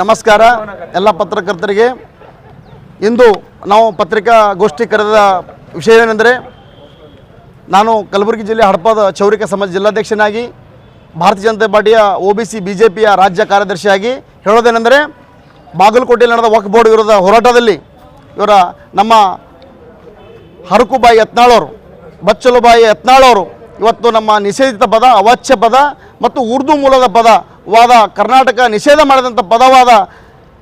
ನಮಸ್ಕಾರ. ಎಲ್ಲ ಪತ್ರಕರ್ತರಿಗೆ. ಇಂದು ನಾವು ಪತ್ರಿಕಾ ಗೋಷ್ಠಿ ಕರೆದ ವಿಷಯವೇನೆಂದರೆ, ನಾನು ಕಲಬುರಗಿ ಜಿಲ್ಲೆ ಹಡಪದ ಚೌರಿಕ ಸಮಾಜ ಜಿಲ್ಲಾಧ್ಯಕ್ಷನಾಗಿ, ಭಾರತೀಯ ಜನತಾ ಪಾರ್ಟಿಯ ಒ ಬಿ ಸಿ ರಾಜ್ಯ ಕಾರ್ಯದರ್ಶಿಯಾಗಿ ಹೇಳೋದೇನೆಂದರೆ, ಬಾಗಲಕೋಟೆಯಲ್ಲಿ ನಡೆದ ವಕ್ ಬೋರ್ಡ್ ವಿರುದ್ಧ ಹೋರಾಟದಲ್ಲಿ ಇವರ ನಮ್ಮ ಹರಕುಬಾಯಿ ಯತ್ನಾಳವರು ಬಚ್ಚಲುಬಾಯಿ ಯತ್ನಾಳವರು ಇವತ್ತು ನಮ್ಮ ನಿಷೇಧಿತ ಪದ, ಅವಾಚ್ಯ ಪದ ಮತ್ತು ಉರ್ದು ಮೂಲದ ಪದ ವಾದ, ಕರ್ನಾಟಕ ನಿಷೇಧ ಮಾಡಿದಂಥ ಪದವಾದ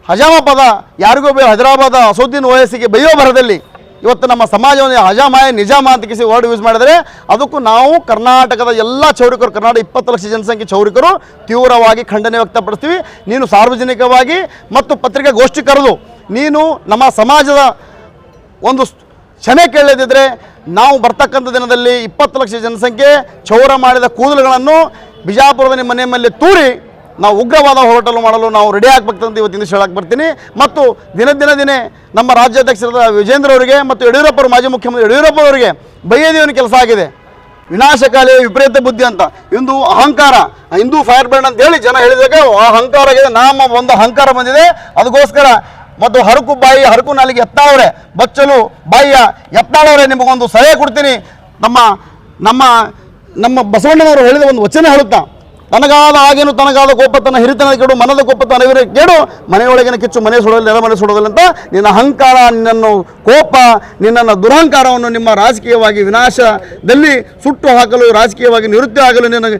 ಹಜಾಮ ಪದ ಯಾರಿಗೋ ಬೇ ಹೈದರಾಬಾದ್ ಅಸೌದ್ದೀನ್ ಓಯಸ್ಸಿಗೆ ಬೈಯೋ ಬರದಲ್ಲಿ ಇವತ್ತು ನಮ್ಮ ಸಮಾಜವನ್ನು ಹಜಾಮಾಯ ನಿಜಾಮ ಅಂತ ಕಿಸಿ ವರ್ಡ್ ಯೂಸ್ ಮಾಡಿದರೆ ಅದಕ್ಕೂ ನಾವು ಕರ್ನಾಟಕದ ಎಲ್ಲ ಚೌರಿಕರು ಕರ್ನಾಟಕ ಇಪ್ಪತ್ತು ಲಕ್ಷ ಜನಸಂಖ್ಯೆ ಚೌರಿಕರು ತೀವ್ರವಾಗಿ ಖಂಡನೆ ವ್ಯಕ್ತಪಡಿಸ್ತೀವಿ. ನೀನು ಸಾರ್ವಜನಿಕವಾಗಿ ಮತ್ತು ಪತ್ರಿಕಾಗೋಷ್ಠಿ ಕರೆದು ನೀನು ನಮ್ಮ ಸಮಾಜದ ಒಂದು ಕ್ಷಮೆ ಕೇಳದಿದ್ದರೆ ನಾವು ಬರ್ತಕ್ಕಂಥ ದಿನದಲ್ಲಿ ಇಪ್ಪತ್ತು ಲಕ್ಷ ಜನಸಂಖ್ಯೆ ಚೌರ ಮಾಡಿದ ಕೂದಲುಗಳನ್ನು ಬಿಜಾಪುರದ ನಿಮ್ಮ ಮನೆ ಮೇಲೆ ತೂರಿ ನಾವು ಉಗ್ರವಾದ ಹೋರಾಟಲು ಮಾಡಲು ನಾವು ರೆಡಿ ಆಗ್ಬೇಕಂತ ಇವತ್ತಿನ ಹೇಳಕ್ಕೆ ಬರ್ತೀನಿ. ಮತ್ತು ದಿನ ದಿನ ದಿನೇ ನಮ್ಮ ರಾಜ್ಯಾಧ್ಯಕ್ಷರಾದ ವಿಜೇಂದ್ರ ಅವರಿಗೆ ಮತ್ತು ಯಡಿಯೂರಪ್ಪ ಅವರು, ಮಾಜಿ ಮುಖ್ಯಮಂತ್ರಿ ಯಡಿಯೂರಪ್ಪ ಅವರಿಗೆ ಬಯ್ಯದೇವನ ಕೆಲಸ ಆಗಿದೆ. ವಿನಾಶಕಾಲಿ ವಿಪರೀತ ಬುದ್ಧಿ ಅಂತ. ಇಂದು ಅಹಂಕಾರ ಹಿಂದೂ ಫೈರ್ ಬ್ರ್ಯಾಂಡ್ ಅಂತ ಹೇಳಿ ಜನ ಹೇಳಿದಾಗ ಅಹಂಕಾರ ಆಗಿದೆ ನಮ್ಮ ಒಂದು ಅಹಂಕಾರ ಬಂದಿದೆ. ಅದಕ್ಕೋಸ್ಕರ ಮತ್ತು ಹರಕು ಬಾಯಿ, ಹರಕು ನಾಲಿಗೆ ಎತ್ತಾಳವ್ರೆ, ಬಚ್ಚಲು ಬಾಯಿಯ ಎತ್ತಾಳವ್ರೆ, ನಿಮಗೊಂದು ಸಲಹೆ ಕೊಡ್ತೀನಿ. ನಮ್ಮ ನಮ್ಮ ನಮ್ಮ ಬಸವಣ್ಣನವರು ಹೇಳಿದ ಒಂದು ವಚನ ಹೇಳುತ್ತಾ ತನಗಾದ ಆಗೇನು ತನಗಾದ ಕೋಪ, ತನ್ನ ಹಿರಿತನ ಕೇಡು, ಮನದ ಕೋಪ, ತನ್ನ ಇವರು ಕೇಡು, ಮನೆಯೊಳಗಿನ ಕಿಚ್ಚು, ಮನೆ ಸುಡೋದಿಲ್ಲ ನೆಲ ಮನೆ ಸುಡೋದಿಲ್ಲ ಅಂತ ನಿನ್ನ ಅಹಂಕಾರ, ನಿನ್ನನ್ನು ಕೋಪ, ನಿನ್ನನ್ನು ದುರಹಂಕಾರವನ್ನು ನಿಮ್ಮ ರಾಜಕೀಯವಾಗಿ ವಿನಾಶದಲ್ಲಿ ಸುಟ್ಟು ಹಾಕಲು, ರಾಜಕೀಯವಾಗಿ ನಿವೃತ್ತಿ ಆಗಲು ನಿನ್ನ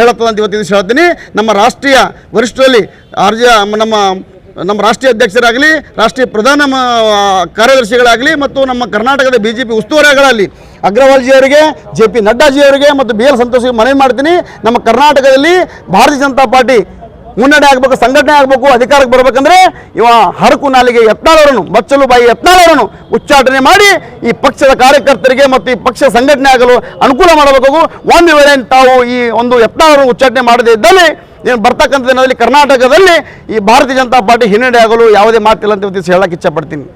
ಹೇಳುತ್ತದೆ ಅಂತ ಇವತ್ತಿನ ಹೇಳ್ತೀನಿ. ನಮ್ಮ ರಾಷ್ಟ್ರೀಯ ವರಿಷ್ಠರಲ್ಲಿ ಆರ್ಜ ನಮ್ಮ ನಮ್ಮ ರಾಷ್ಟ್ರೀಯ ಅಧ್ಯಕ್ಷರಾಗಲಿ, ರಾಷ್ಟ್ರೀಯ ಪ್ರಧಾನ ಕಾರ್ಯದರ್ಶಿಗಳಾಗಲಿ ಮತ್ತು ನಮ್ಮ ಕರ್ನಾಟಕದ ಬಿ ಜೆ ಪಿ ಉಸ್ತುವಾರಿಗಳಾಗಲಿ ಅಗ್ರವಾಲ್ಜಿಯವರಿಗೆ, ಜೆ ಪಿ ನಡ್ಡಾಜಿಯವರಿಗೆ ಮತ್ತು ಬಿ ಎಲ್ ಸಂತೋಷಿಗೆ ಮನವಿ ಮಾಡ್ತೀನಿ. ನಮ್ಮ ಕರ್ನಾಟಕದಲ್ಲಿ ಭಾರತೀಯ ಜನತಾ ಪಾರ್ಟಿ ಮುನ್ನಡೆ ಆಗಬೇಕು, ಸಂಘಟನೆ ಆಗಬೇಕು, ಅಧಿಕಾರಕ್ಕೆ ಬರಬೇಕಂದ್ರೆ ಇವ ಹರಕು ನಾಲಿಗೆ ಯತ್ನಾಳವರನ್ನು ಬಚ್ಚಲು ಬಾಯಿ ಯತ್ನಾಳವರನ್ನು ಉಚ್ಚಾಟನೆ ಮಾಡಿ ಈ ಪಕ್ಷದ ಕಾರ್ಯಕರ್ತರಿಗೆ ಮತ್ತು ಈ ಪಕ್ಷ ಸಂಘಟನೆ ಆಗಲು ಅನುಕೂಲ ಮಾಡಬೇಕು. ಒಂದು ವೇಳೆ ತಾವು ಈ ಒಂದು ಯತ್ನಾಳವನ್ನು ಉಚ್ಚಾಟನೆ ಮಾಡದೇ ಇದ್ದಲ್ಲಿ ಏನು ಬರ್ತಕ್ಕಂಥ ದಿನದಲ್ಲಿ ಕರ್ನಾಟಕದಲ್ಲಿ ಈ ಭಾರತೀಯ ಜನತಾ ಪಾರ್ಟಿ ಹಿನ್ನಡೆ ಆಗಲು ಯಾವುದೇ ಮಾತಿಲ್ಲ ಅಂತ ಹೇಳಕ್ಕೆ ಇಚ್ಛಪಡ್ತೀನಿ.